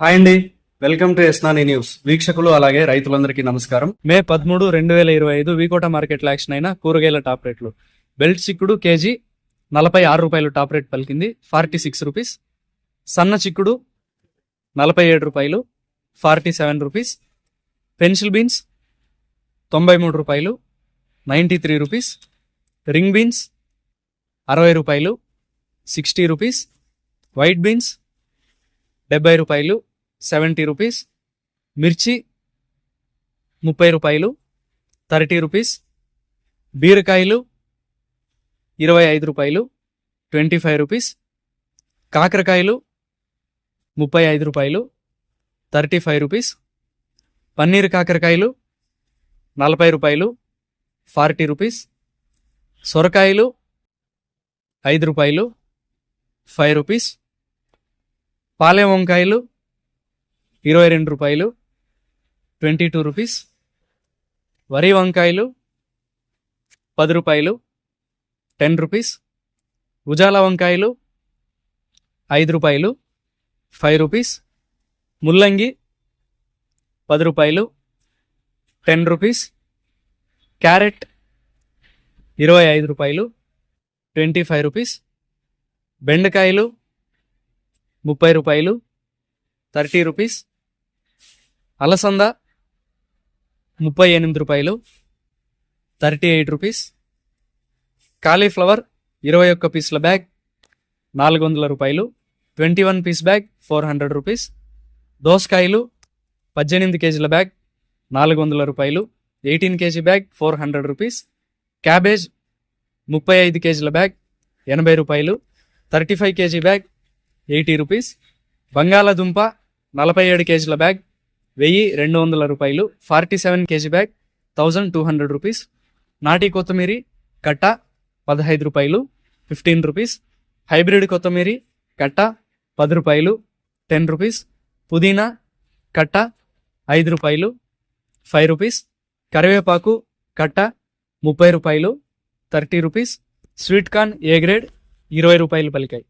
Hi అండి. Welcome to ఎస్నాని news. వీక్షకులు అలాగే రైతులందరికీ నమస్కారం. మే పదమూడు రెండు వేల ఇరవై ఐదు వీకోట మార్కెట్ యాక్షన్ అయిన కూరగాయల టాప్ రేట్లు. బెల్ట్ చిక్కుడు కేజీ నలభై ఆరు రూపాయలు టాప్ రేట్ పలికింది. Forty six rupees. సన్న చిక్కుడు నలభై ఏడు రూపాయలు forty seven rupees. Pencil beans తొంభై మూడు రూపాయలు ninety three rupees. Ring beans అరవై రూపాయలు సిక్స్టీ రూపీస్. వైట్ బీన్స్ డెబ్బై రూపాయలు సెవెంటీ రూపీస్. మిర్చి ముప్పై రూపాయలు థర్టీ రూపీస్. బీరకాయలు ఇరవై ఐదు రూపాయలు ట్వంటీ ఫైవ్ రూపీస్. కాకరకాయలు ముప్పై ఐదు రూపాయలు థర్టీ ఫైవ్ రూపీస్. పన్నీర్ కాకరకాయలు నలభై రూపాయలు ఫార్టీ రూపీస్. సొరకాయలు ఐదు రూపాయలు ఫైవ్ రూపీస్. పాలెం వంకాయలు ఇరవై రెండు రూపాయలు ట్వంటీ టూ రూపీస్. వరి వంకాయలు పది రూపాయలు టెన్ రూపీస్. ఉజాల వంకాయలు ఐదు రూపాయలు ఫైవ్ రూపీస్. ముల్లంగి పది రూపాయలు టెన్ రూపీస్. క్యారెట్ ఇరవై ఐదు రూపాయలు ట్వంటీ ఫైవ్ రూపీస్. బెండకాయలు ముప్పై రూపాయలు. Thirty rupees. అలసంద ముప్పై ఎనిమిది రూపాయలు. Thirty eight rupees. కాలీఫ్లవర్ ఇరవై ఒక్క పీసుల బ్యాగ్ నాలుగు వందల రూపాయలు. Twenty one piece bag four hundred rupees. దోసకాయలు పద్దెనిమిది కేజీల బ్యాగ్ నాలుగు వందల రూపాయలు. Eighteen KG bag four hundred rupees. Cabbage ముప్పై ఐదు కేజీల బ్యాగ్ ఎనభై రూపాయలు. Thirty five KG bag eighty rupees. బంగాళాదుంప నలభై ఏడు కేజీల బ్యాగ్. వెయ్యి రెండు వందల రూపాయలు. Forty seven KG bag. Thousand two hundred rupees. నాటి కొత్తిమీరి కట్ట పదహైదు రూపాయలు. Fifteen rupees. హైబ్రిడ్ కొత్తిమీరి కట్ట పది రూపాయలు. Ten rupees. పుదీనా కట్ట ఐదు రూపాయలు. Five rupees. కరివేపాకు కట్ట ముప్పై రూపాయలు. Thirty rupees. Sweet corn A grade? ఇరవై రూపాయలు పలికాయి.